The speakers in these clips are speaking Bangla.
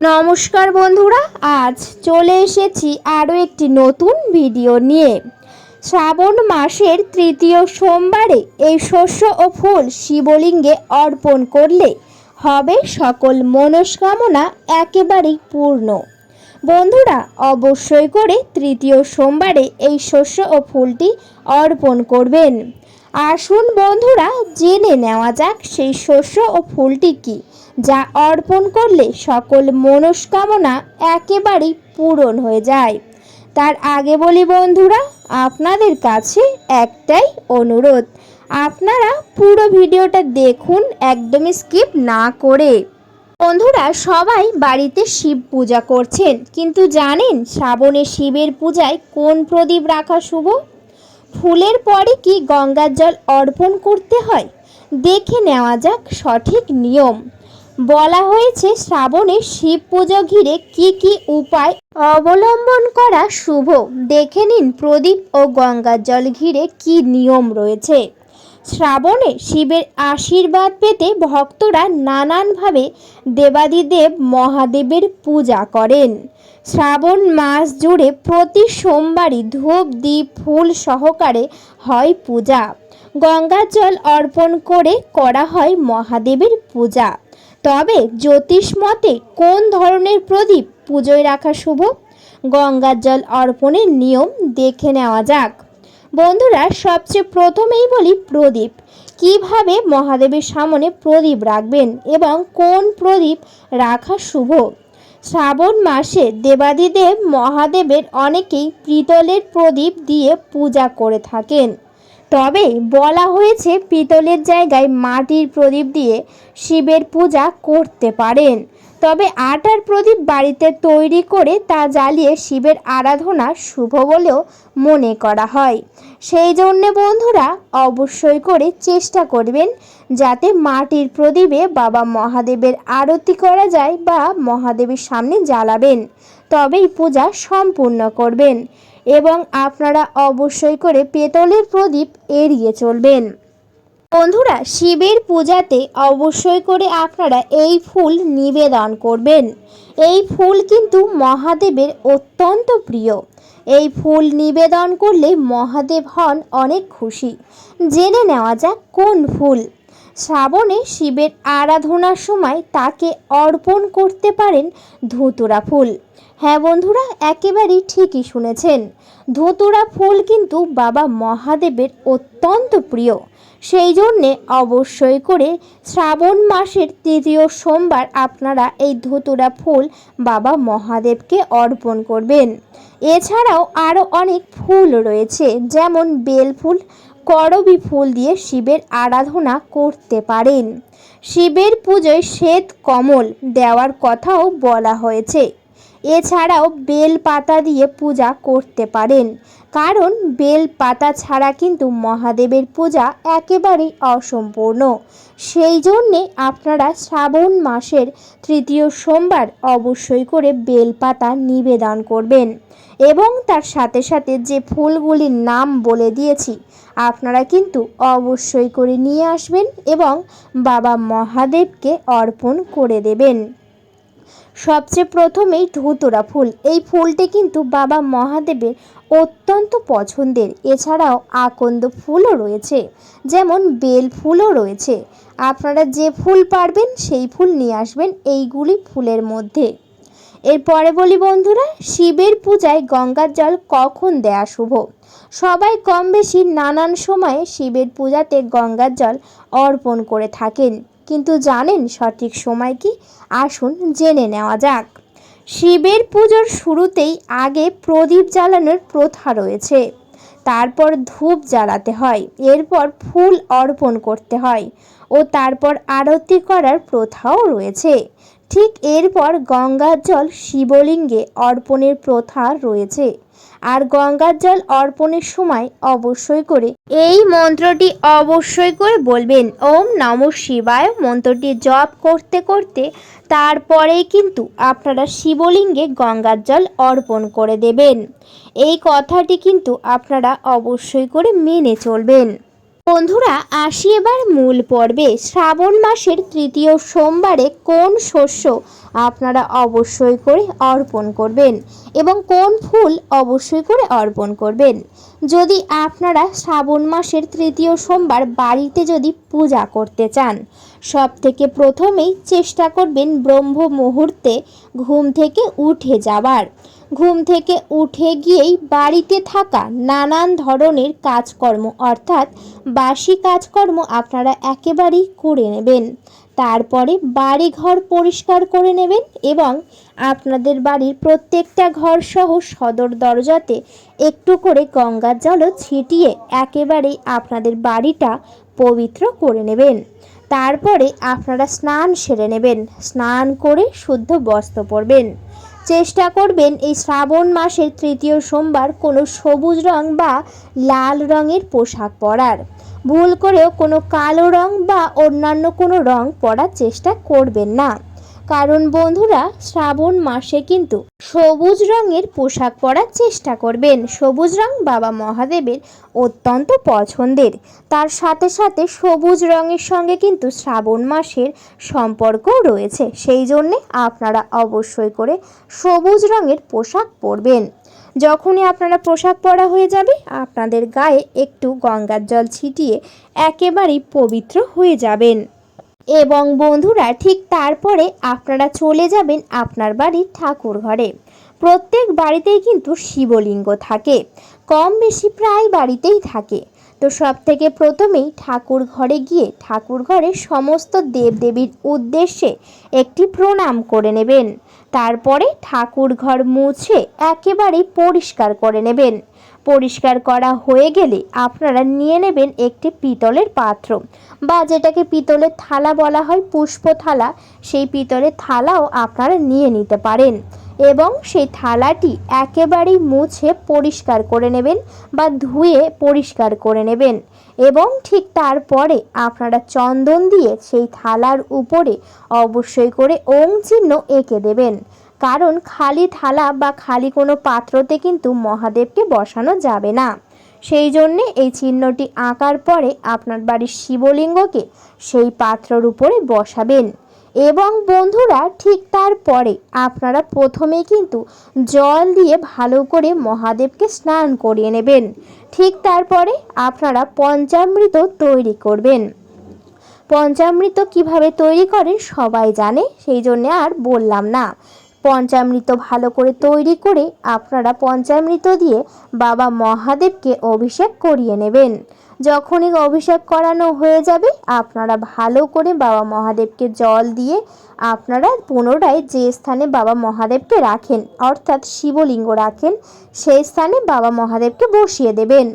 নমস্কার বন্ধুরা, আজ চলে এসেছি আরও একটি নতুন ভিডিও নিয়ে। শ্রাবণ মাসের তৃতীয় সোমবারে এই শস্য ও ফুল শিবলিঙ্গে অর্পণ করলে হবে সকল মনস্কামনা একেবারেই পূর্ণ। বন্ধুরা, অবশ্যই করে তৃতীয় সোমবারে এই শস্য ও ফুলটি অর্পণ করবেন। আসুন বন্ধুরা, জেনে নেওয়া যাক সেই শস্য ও ফুলটি কি, যা অর্পণ করলে সকল মনস্কামনা একেবারেই পূরণ হয়ে যায়। তার আগে বলি বন্ধুরা, আপনাদের কাছে একটাই অনুরোধ, আপনারা পুরো ভিডিওটা দেখুন, একদমই স্কিপ না করে। বন্ধুরা, সবাই বাড়িতে শিব পূজা করছেন, কিন্তু জানেন, শ্রাবণে শিবের পূজায় কোন প্রদীপ রাখা শুভ? ফুলের পরে কি গঙ্গার জল অর্পণ করতে হয়? দেখে নেওয়া যাক সঠিক নিয়ম। বলা হয়েছে শ্রাবণে শিব পুজো ঘিরে কি কি উপায় অবলম্বন করা শুভ। দেখে নিন প্রদীপ ও গঙ্গার জল ঘিরে কি নিয়ম রয়েছে। শ্রাবণে শিবের আশীর্বাদ পেতে ভক্তরা নানানভাবে দেবাদিদেব মহাদেবের পূজা করেন। শ্রাবণ মাস জুড়ে প্রতি সোমবারই ধূপ দ্বীপ ফুল সহকারে হয় পূজা। গঙ্গার জল অর্পণ করে করা হয় মহাদেবের পূজা। তবে জ্যোতিষ মতে কোন ধরনের প্রদীপ পুজোয় রাখা শুভ? গঙ্গার জল অর্পণের নিয়ম দেখে নেওয়া যাক। বন্ধুরা, সবচেয়ে প্রথমেই বলি প্রদীপ। কীভাবে মহাদেবের সামনে প্রদীপ রাখবেন এবং কোন প্রদীপ রাখা শুভ? শ্রাবণ মাসে দেবাদিদেব মহাদেবের অনেকেই পিতলের প্রদীপ দিয়ে পূজা করে থাকেন। তবে বলা হয়েছে পিতলের জায়গায় মাটির প্রদীপ দিয়ে শিবের পূজা করতে পারেন। তবে আটার প্রদীপ বাড়িতে তৈরি করে তা জ্বালিয়ে শিবের আরাধনা শুভ বলেও মনে করা হয়। সেই জন্যে বন্ধুরা অবশ্যই করে চেষ্টা করবেন যাতে মাটির প্রদীপে বাবা মহাদেবের আরতি করা যায় বা মহাদেবের সামনে জ্বালাবেন। তবেই পূজা সম্পূর্ণ করবেন এবং আপনারা অবশ্যই করে পেতলের প্রদীপ এড়িয়ে চলবেন। বন্ধুরা, শিবের পূজাতে অবশ্যই করে আপনারা এই ফুল নিবেদন করবেন। এই ফুল কিন্তু মহাদেবের অত্যন্ত প্রিয়। এই ফুল নিবেদন করলে মহাদেব হন অনেক খুশি। জেনে নেওয়া যাক কোন ফুল। শ্রাবণে শিবের আরাধনার সময় তাকে অর্পণ করতে পারেন ধুতুরা ফুল। হ্যাঁ বন্ধুরা, একেবারেই ঠিকই শুনেছেন। ধুতুরা ফুল কিন্তু বাবা মহাদেবের অত্যন্ত প্রিয়। সেই জন্যে অবশ্যই করে শ্রাবণ মাসের তৃতীয় সোমবার আপনারা এই ধুতুরা ফুল বাবা মহাদেবকে অর্পণ করবেন। এছাড়াও আরও অনেক ফুল রয়েছে, যেমন বেল ফুল, করবি ফুল দিয়ে শিবের আরাধনা করতে পারেন। শিবের পুজোয় শ্বেত কমল দেওয়ার কথাও বলা হয়েছে। এছাড়াও বেল পাতা দিয়ে পূজা করতে পারেন। কারণ বেল পাতা ছাড়া কিন্তু মহাদেবের পূজা একেবারেই অসম্পূর্ণ। সেই জন্যে আপনারা শ্রাবণ মাসের তৃতীয় সোমবার অবশ্যই করে বেল পাতা নিবেদন করবেন। এবং তার সাথে সাথে যে ফুলগুলির নাম বলে দিয়েছি, আপনারা কিন্তু অবশ্যই করে নিয়ে আসবেন এবং বাবা মহাদেবকে অর্পণ করে দেবেন। সবচেয়ে প্রথমেই ধুতুরা ফুল। এই ফুলটি কিন্তু বাবা মহাদেবের অত্যন্ত পছন্দের। এছাড়াও আকন্দ ফুলও রয়েছে, যেমন বেল ফুলও রয়েছে। আপনারা যে ফুল পারবেন, সেই ফুল নিয়ে আসবেন এইগুলি ফুলের মধ্যে। এরপরে বলি বন্ধুরা, শিবের পূজায় গঙ্গার জল কখন দেয়া শুভ? সবাই কম বেশি নানান সময়ে শিবের পূজাতে গঙ্গার জল অর্পণ করে থাকেন। কিন্তু জানেন সঠিক সময় কি? আসুন জেনে নেওয়া যাক। শিবের পুজোর শুরুতেই আগে প্রদীপ জ্বালানোর প্রথা রয়েছে। তারপর ধূপ জ্বালাতে হয়, এরপর ফুল অর্পণ করতে হয় ও তারপর আরতি করার প্রথাও রয়েছে। ঠিক এরপর গঙ্গার জল শিবলিঙ্গে অর্পণের প্রথা রয়েছে। আর গঙ্গার জল অর্পণের সময় অবশ্যই করে। এই মন্ত্রটি অবশ্যই করে বলবেন, ওম নম শিবায়। মন্ত্রটি জপ করতে করতে তারপরেই কিন্তু আপনারা শিবলিঙ্গে গঙ্গার জল অর্পণ করে দেবেন। এই কথাটি কিন্তু আপনারা অবশ্যই করে মেনে চলবেন। বন্ধুরা, আসি এবার মূল পর্বে। শ্রাবণ মাসের তৃতীয় সোমবারে কোন শস্য আপনারা অবশ্যই করে অর্পণ করবেন এবং কোন ফুল অবশ্যই করে অর্পণ করবেন? যদি আপনারা শ্রাবণ মাসের তৃতীয় সোমবার বাড়িতে যদি পূজা করতে চান সব থেকে প্রথমেই চেষ্টা করবেন ব্রহ্ম মুহূর্তে ঘুম থেকে উঠে যাবার ঘুম থেকে উঠে গিয়েই বাড়িতে থাকা নানান ধরনের কাজকর্ম, অর্থাৎ বাসি কাজকর্ম আপনারা একেবারেই করে নেবেন। তারপরে বাড়ি ঘর পরিষ্কার করে নেবেন এবং আপনাদের বাড়ির প্রত্যেকটা ঘর সহ সদর দরজাতে একটু করে গঙ্গার জলও ছিটিয়ে একেবারেই আপনাদের বাড়িটা পবিত্র করে নেবেন। তারপরে আপনারা স্নান সেরে নেবেন। স্নান করে শুদ্ধ বস্ত্র পরবেন। চেষ্টা করবেন এই শ্রাবণ মাসের তৃতীয় সোমবার কোনো সবুজ রং বা লাল রঙের পোশাক পরার। ভুল করেও কোনো কালো রং বা অন্যান্য কোনো রং পরার চেষ্টা করবেন না। কারণ বন্ধুরা, শ্রাবণ মাসে কিন্তু সবুজ রঙের পোশাক পরার চেষ্টা করবেন। সবুজ রং বাবা মহাদেবের অত্যন্ত পছন্দের। তার সাথে সাথে সবুজ রঙের সঙ্গে কিন্তু শ্রাবণ মাসের সম্পর্কও রয়েছে। সেই জন্যে আপনারা অবশ্যই করে সবুজ রঙের পোশাক পরবেন। যখনই আপনারা পোশাক পরা হয়ে যাবে, আপনাদের গায়ে একটু গঙ্গার জল ছিটিয়ে একেবারেই পবিত্র হয়ে যাবেন। এবং বন্ধুরা ঠিক তারপরে আপনারা চলে যাবেন আপনার বাড়ির ঠাকুর ঘরে। প্রত্যেক বাড়িতেই কিন্তু শিবলিঙ্গ থাকে, কম বেশি প্রায় বাড়িতেই থাকে। তো সব থেকে প্রথমেই ঠাকুর ঘরে গিয়ে ঠাকুর ঘরে সমস্ত দেবদেবীর উদ্দেশ্যে একটি প্রণাম করে নেবেন। তারপরে ঠাকুর ঘর মুছে একেবারেই পরিষ্কার করে নেবেন। পরিষ্কার করা হয়ে গেলে আপনারা নিয়ে নেবেন একটি পিতলের পাত্র বা যেটাকে পিতলের থালা বলা হয়, পুষ্প থালা, সেই পিতলের থালাও আপনারা নিয়ে নিতে পারেন এবং সেই থালাটি একেবারেই মুছে পরিষ্কার করে নেবেন বা ধুয়ে পরিষ্কার করে নেবেন এবং ঠিক তারপরে আপনারা চন্দন দিয়ে সেই থালার উপরে অবশ্যই করে ওং চিহ্ন এঁকে দেবেন। কারণ খালি থালা বা খালি কোনো পাত্রতে কিন্তু মহাদেবকে বসানো যাবে না। সেই জন্যে এই চিহ্নটি আঁকার পরে আপনার বাড়ির শিবলিঙ্গকে সেই পাত্রর উপরে বসাবেন। এবং বন্ধুরা, ঠিক তারপরে আপনারা প্রথমে কিন্তু জল দিয়ে ভালো করে মহাদেবকে স্নান করিয়ে নেবেন। ঠিক তারপরে আপনারা পঞ্চামৃত তৈরি করবেন। পঞ্চামৃত কীভাবে তৈরি করেন সবাই জানে, সেই জন্যে আর বললাম না। পঞ্চামৃত ভালো করে তৈরি করে আপনারা পঞ্চামৃত দিয়ে বাবা মহাদেবকে অভিষেক করিয়ে নেবেন। যখনই অভিষেক করানো হয়ে যাবে, আপনারা ভালো করে বাবা মহাদেবকে জল দিয়ে আপনারা পুনরায় যে স্থানে বাবা মহাদেবকে রাখেন, অর্থাৎ শিবলিঙ্গ রাখেন, সেই স্থানে বাবা মহাদেবকে বসিয়ে দেবেন।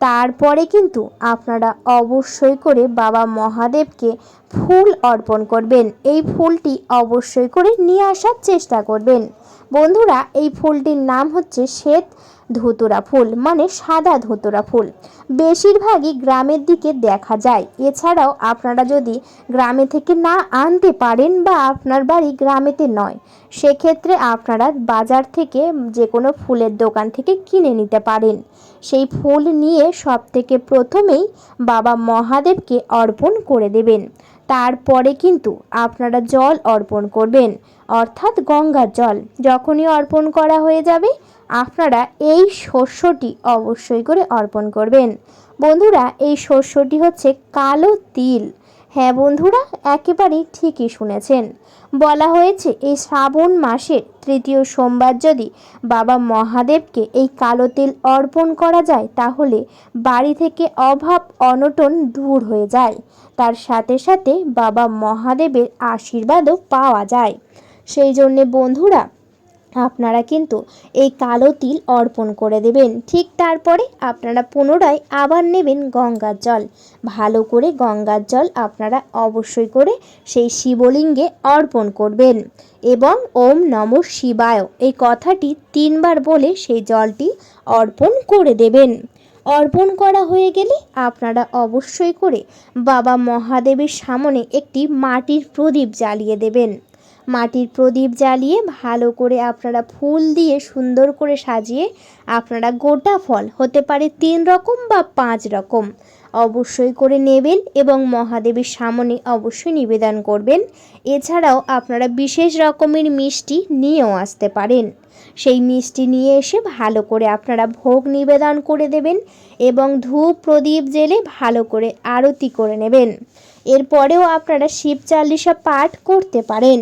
তারপরে কিন্তু আপনারা অবশ্যই করে বাবা মহাদেবকে ফুল অর্পণ করবেন। এই ফুলটি অবশ্যই করে নিয়ে আসার চেষ্টা করবেন। বন্ধুরা, এই ফুলটির নাম হচ্ছে শ্বেত। ধুতুরা ফুল মানে সাদা ধুতুরা ফুল। বেশিরভাগই গ্রামের দিকে দেখা যায়। এছাড়াও আপনারা যদি গ্রামে থেকে না আনতে পারেন বা আপনার বাড়ি গ্রামেতে নয়, সেক্ষেত্রে আপনারা বাজার থেকে যে কোনো ফুলের দোকান থেকে কিনে নিতে পারেন। সেই ফুল নিয়ে সব থেকে প্রথমেই বাবা মহাদেবকে অর্পণ করে দেবেন। তারপরে কিন্তু আপনারা জল অর্পণ করবেন, অর্থাৎ গঙ্গার জল। যখনই অর্পণ করা হয়ে যাবে আপনারা এই শস্যটি অবশ্যই করে অর্পণ করবেন। বন্ধুরা, এই শস্যটি হচ্ছে কালো তিল। হ্যাঁ বন্ধুরা, একেবারেই ঠিকই শুনেছেন। বলা হয়েছে এই শ্রাবণ মাসের তৃতীয় সোমবার যদি বাবা মহাদেবকে এই কালো তিল অর্পণ করা যায়, তাহলে বাড়ি থেকে অভাব অনটন দূর হয়ে যায়। তার সাথে সাথে বাবা মহাদেবের আশীর্বাদও পাওয়া যায়। সেই জন্যে বন্ধুরা আপনারা কিন্তু এই কালো তিল অর্পণ করে দেবেন। ঠিক তারপরে আপনারা পুনরায় আবার নেবেন গঙ্গার জল। ভালো করে গঙ্গার জল আপনারা অবশ্যই করে সেই শিবলিঙ্গে অর্পণ করবেন। এবং ওম নম শিবায় এই কথাটি তিনবার বলে সেই জলটি অর্পণ করে দেবেন। অর্পণ করা হয়ে গেলে আপনারা অবশ্যই করে বাবা মহাদেবের সামনে একটি মাটির প্রদীপ জ্বালিয়ে দেবেন। মাটির প্রদীপ জ্বালিয়ে ভালো করে আপনারা ফুল দিয়ে সুন্দর করে সাজিয়ে আপনারা গোটা ফল, হতে পারে তিন রকম বা পাঁচ রকম, অবশ্যই করে নেবেন এবং মহাদেবের সামনে অবশ্যই নিবেদন করবেন। এছাড়াও আপনারা বিশেষ রকমের মিষ্টি নিয়েও আসতে পারেন। সেই মিষ্টি নিয়ে এসে ভালো করে আপনারা ভোগ নিবেদন করে দেবেন এবং ধূপ প্রদীপ জেলে ভালো করে আরতি করে নেবেন। এরপরেও আপনারা শিব চালিসা পাঠ করতে পারেন।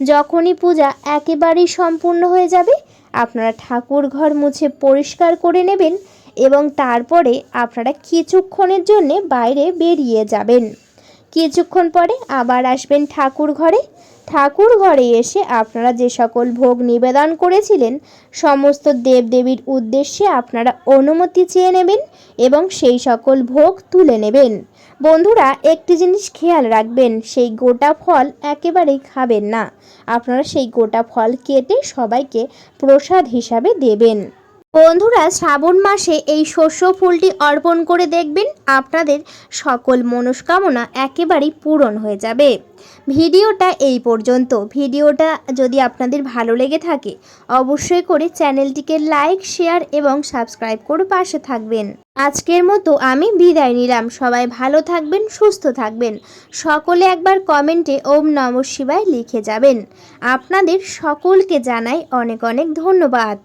যখনই পূজা একেবারেই সম্পূর্ণ হয়ে যাবে, আপনারা ঠাকুর ঘর মুছে পরিষ্কার করে নেবেন এবং তারপরে আপনারা কিছুক্ষণের জন্যে বাইরে বেরিয়ে যাবেন। কিছুক্ষণ পরে আবার আসবেন ঠাকুর ঘরে। ঠাকুর ঘরে এসে আপনারা যে সকল ভোগ নিবেদন করেছিলেন, সমস্ত দেবদেবীর উদ্দেশ্যে আপনারা অনুমতি চেয়ে নেবেন এবং সেই সকল ভোগ তুলে নেবেন। বন্ধুরা, একটি জিনিস খেয়াল রাখবেন, সেই গোটা ফল একেবারেই খাবেন না। আপনারা সেই গোটা ফল কেটে সবাইকে প্রসাদ হিসাবে দেবেন। বন্ধুরা, শ্রাবণ মাসে এই শস্য ফুলটি অর্পণ করে দেখবেন। আপনাদের সকল মনস্কামনা একেবারেই পূরণ হয়ে যাবে। ভিডিওটা এই পর্যন্ত। ভিডিওটা যদি আপনাদের ভালো লেগে থাকে, অবশ্যই করে চ্যানেলটিকে লাইক, শেয়ার এবং সাবস্ক্রাইব করে পাশে থাকবেন। আজকের মতো আমি বিদায় নিলাম। সবাই ভালো থাকবেন, সুস্থ থাকবেন। সকলে একবার কমেন্টে ওম নম শিবায় লিখে যাবেন। আপনাদের সকলকে জানাই অনেক অনেক ধন্যবাদ।